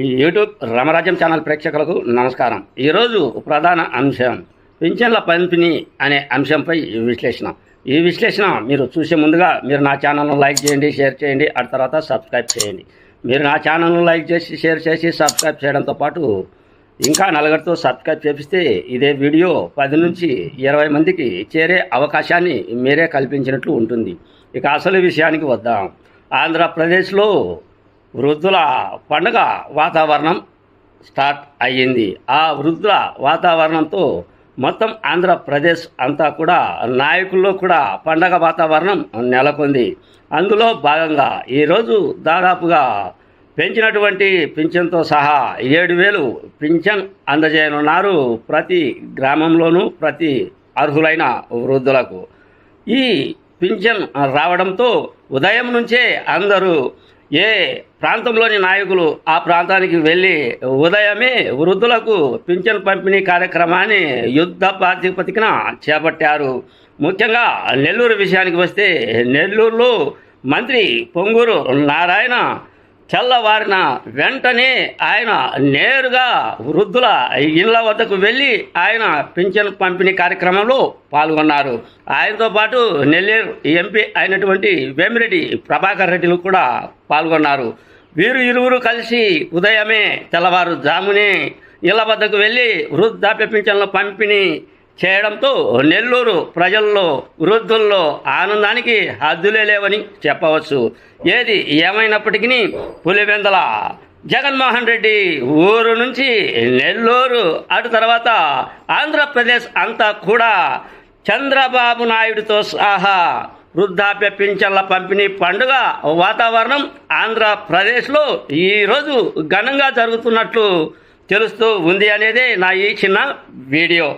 ఈ యూట్యూబ్ రామరాజ్యం ఛానల్ ప్రేక్షకులకు నమస్కారం. ఈరోజు ప్రధాన అంశం పింఛన్ల పంపిణీ అనే అంశంపై ఈ విశ్లేషణ. ఈ విశ్లేషణ మీరు చూసే ముందుగా మీరు నా ఛానల్ను లైక్ చేయండి షేర్ చేయండి ఆ తర్వాత సబ్స్క్రైబ్ చేయండి. మీరు నా ఛానల్ను లైక్ చేసి షేర్ చేసి సబ్స్క్రైబ్ చేయడంతో పాటు ఇంకా నలుగురితో సబ్స్క్రైబ్ చేపిస్తే ఇదే వీడియో పది నుంచి ఇరవై మందికి చేరే అవకాశాన్ని మీరే కల్పించినట్లు ఉంటుంది. ఇక అసలు విషయానికి వద్దాం. ఆంధ్రప్రదేశ్లో వృద్ధుల పండుగ వాతావరణం స్టార్ట్ అయ్యింది. ఆ వృద్ధుల వాతావరణంతో మొత్తం ఆంధ్రప్రదేశ్ అంతా కూడా నాయకుల్లో కూడా పండగ వాతావరణం నెలకొంది. అందులో భాగంగా ఈరోజు దాదాపుగా పెంచినటువంటి పింఛన్తో సహా ఏడు వేలు పింఛన్ అందజేయనున్నారు ప్రతి గ్రామంలోనూ ప్రతి అర్హులైన వృద్ధులకు. ఈ పింఛన్ రావడంతో ఉదయం నుంచే అందరూ ఏ ప్రాంతంలోని నాయకులు ఆ ప్రాంతానికి వెళ్ళి ఉదయమే వృద్ధులకు పింఛన్ పంపిణీ కార్యక్రమాన్ని యుద్ధ ప్రాతిపదికన చేపట్టారు. ముఖ్యంగా నెల్లూరు విషయానికి వస్తే నెల్లూరులో మంత్రి పొంగూరు నారాయణ తెల్లవారిన వెంటనే ఆయన నేరుగా వృద్ధుల ఇళ్ళ వద్దకు వెళ్ళి ఆయన పింఛన్ పంపిణీ కార్యక్రమంలో పాల్గొన్నారు. ఆయనతో పాటు నెల్లూరు ఎంపీ అయినటువంటి వేమిరెడ్డి ప్రభాకర్ రెడ్డిలు కూడా పాల్గొన్నారు. వీరు ఇరువురు కలిసి ఉదయమే తెల్లవారు జామునే ఇళ్ళ వద్దకు వెళ్ళి వృద్ధాప్య పింఛన్ల పంపిణీ చేయడంతో నెల్లూరు ప్రజల్లో వృద్ధుల్లో ఆనందానికి హద్దులే లేవని చెప్పవచ్చు. ఏది ఏమైనప్పటికీ పులివెందల జగన్మోహన్ రెడ్డి ఊరు నుంచి నెల్లూరు అటు తర్వాత ఆంధ్రప్రదేశ్ అంతా కూడా చంద్రబాబు నాయుడుతో సహా వృద్ధాప్య పింఛన్ల పంపిణీ పండుగ వాతావరణం ఆంధ్రప్రదేశ్లో ఈరోజు ఘనంగా జరుగుతున్నట్లు తెలుస్తూ ఉంది అనేదే నా ఈ చిన్న వీడియో.